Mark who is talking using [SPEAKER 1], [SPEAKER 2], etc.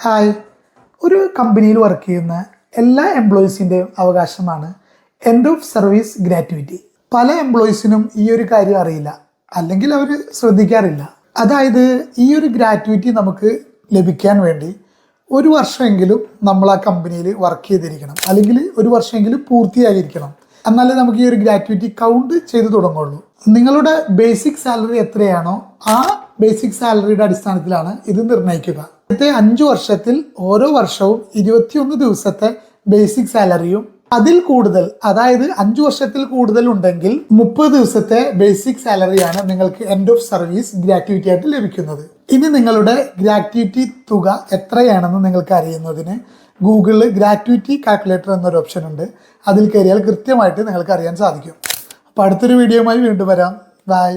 [SPEAKER 1] Hi. ഒരു കമ്പനിയിൽ work ചെയ്യുന്ന എല്ലാ എംപ്ലോയീസിന്റെയും അവകാശമാണ് എൻഡ് ഓഫ് സർവീസ് ഗ്രാറ്റുവിറ്റി പല എംപ്ലോയീസിനും ഈ ഒരു കാര്യം അറിയില്ല. അല്ലെങ്കിൽ അവർ ശ്രദ്ധിക്കാറില്ല. അതായത് ഈ ഒരു ഗ്രാറ്റുവിറ്റി നമുക്ക് ലഭിക്കാൻ വേണ്ടി ഒരു വർഷമെങ്കിലും നമ്മൾ ആ കമ്പനിയിൽ വർക്ക് ചെയ്തിരിക്കണം. അല്ലെങ്കിൽ ഒരു വർഷമെങ്കിലും പൂർത്തിയായിരിക്കണം. എന്നാലേ നമുക്ക് ഈ ഒരു ഗ്രാറ്റുവിറ്റി കൗണ്ട് ചെയ്തു തുടങ്ങുള്ളൂ. നിങ്ങളുടെ ബേസിക് സാലറി എത്രയാണോ ആ ബേസിക് സാലറിയുടെ അടിസ്ഥാനത്തിലാണ് ഇത് നിർണയിക്കുക. ആദ്യത്തെ അഞ്ചു വർഷത്തിൽ ഓരോ വർഷവും ഇരുപത്തിയൊന്ന് ദിവസത്തെ ബേസിക് സാലറിയും അതിൽ കൂടുതൽ അതായത് അഞ്ചു വർഷത്തിൽ കൂടുതൽ ഉണ്ടെങ്കിൽ മുപ്പത് ദിവസത്തെ ബേസിക് സാലറിയാണ് നിങ്ങൾക്ക് എൻഡ് ഓഫ് സർവീസ് ഗ്രാറ്റുവിറ്റി ആയിട്ട് ലഭിക്കുന്നത്. ഇനി നിങ്ങളുടെ ഗ്രാറ്റുവിറ്റി തുക എത്രയാണെന്ന് നിങ്ങൾക്ക് അറിയുന്നതിന് ഗൂഗിളിൽ ഗ്രാറ്റുവിറ്റി കാൽക്കുലേറ്റർ എന്നൊരു ഓപ്ഷൻ ഉണ്ട്. അതിൽ കയറിയാൽ കൃത്യമായിട്ട് നിങ്ങൾക്ക് അറിയാൻ സാധിക്കും. അപ്പോൾ അടുത്തൊരു വീഡിയോയുമായി വീണ്ടും വരാം. ബൈ